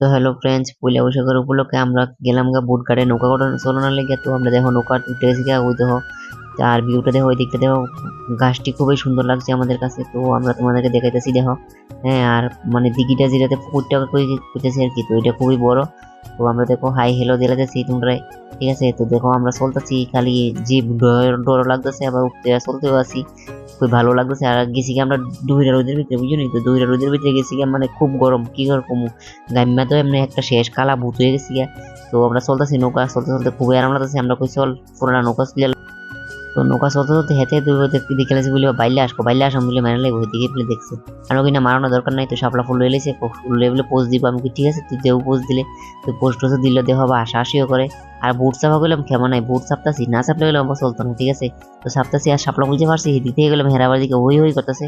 তো hello friends পয়লা বৈশাখের উপলক্ষে আমরা গেলাম গা বুট ঘাটে নৌকা কটা চলানোর লেগে, তো আমরা দেখো নৌকা উঠে গেছি গা ওই দেখো আর ভিউটা দেখো, ওই দিকটা দেখো গাছটি খুবই সুন্দর লাগছে আমাদের কাছে, তো আমরা তোমাদেরকে দেখাইতেছি দেখো। হ্যাঁ আর মানে দিঘিটা যেটাতে পুকুরটা করতেছি আর কি, তো এটা খুবই বড়। তো আমরা দেখো, হাই হেলো দিলাতেছি তোমরা। ঠিক আছে? তো দেখো, আমরা চলতেছি খালি যে ডর লাগতেছে, আবার উঠতে চলতেও আছি। খুব ভালো লাগতেছে। আর গেছি কি আমরা দুইটা রোদের ভিতরে, বুঝুনি তো? দুইটা রোদের ভিতরে গেছি কি মানে খুব গরম। কি করে কমু? গাম্যা তো এমনি একটা শেষ কালা ভূত হয়ে গেছি। তো আমরা চলতেছি নৌকা, চলতে চলতে খুবই আরাম লাগতেছে। আমরা কই, চল, পুরোনা নৌকা চলে তো নৌকা চলতে হেঁটে দুই দেখতে দেখে গেছি বলে বাইলে আসব বাইলে আসো বলে মেনে লাগবে ওইদিকে বলে দেখছে। আর ওখানে মারানোর দরকার নাই, তো শাপলা ফুল লয়ে লেছে ফুল বলে পোজ দিব। আমি ঠিক আছে তুই দেও পোজ দিলে। তো পোস্ট টোস্ট দিলে দেহ বা আশা আশিও করে আর বুট চাপা গেলাম কেমন নাই। বুট চাপতাছি না চাপলে গেলে আমার চলতো না, ঠিক আছে। তো চাপতাছি আর সাপলা বুঝতে পারছি দিতে গেলাম হেরাবার দিকে হই হই করতেছে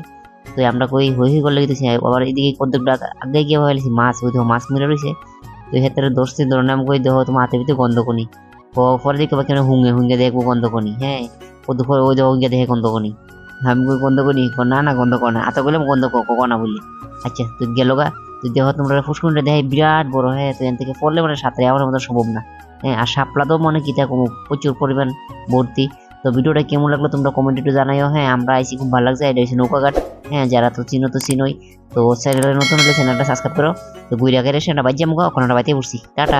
তো আমরা কই হই হই করলে কিন্তু আবার এদিকে কদ্দুকটা আগে গিয়ে ভাবছি মাছ ওই দেখো মাছ মেরে রয়েছে তো দোষটি ধরে নাম কই দেখো তোমার হাতে ভিতরে গন্ধ কনি পরে দেখতে পাচ্ছি হুঙ্গে হুঙ্গে দেখব গন্ধ কনি হ্যাঁ দুপুর ওই দেখো হুঙ্গে দেখে গন্ধ কনি আমি গন্ধ কই না না, গন্ধ কর না। আতা বললাম গন্ধ কো না বললি। আচ্ছা তুই গেল গা তুই দেখো তোমরা ফুসকুনটা দেখে বিরাট বড় হ্যাঁ তো এখান থেকে পড়লে মানে সাঁতরে আমার মতো সম্ভব না। হ্যাঁ আর সাপলা তো মনে কি থাকো প্রচুর পরিমাণ ভর্তি। তো ভিডিওটা কেমন লাগল তোমরা কমেন্ট একটু জানাইও। হ্যাঁ আমরা আইসি খুব ভালো লাগছে, এটা হচ্ছে নৌকাঘাট। হ্যাঁ যারা তো চিনো তো চিনোই। তো চ্যানেলটা নতুন হলে চ্যানেলটা সাবস্ক্রাইব করো। তো গুইরা গেলে সেটা বাজ্যা মুখা, ওখানে বাইতে পড়ছি টাটা।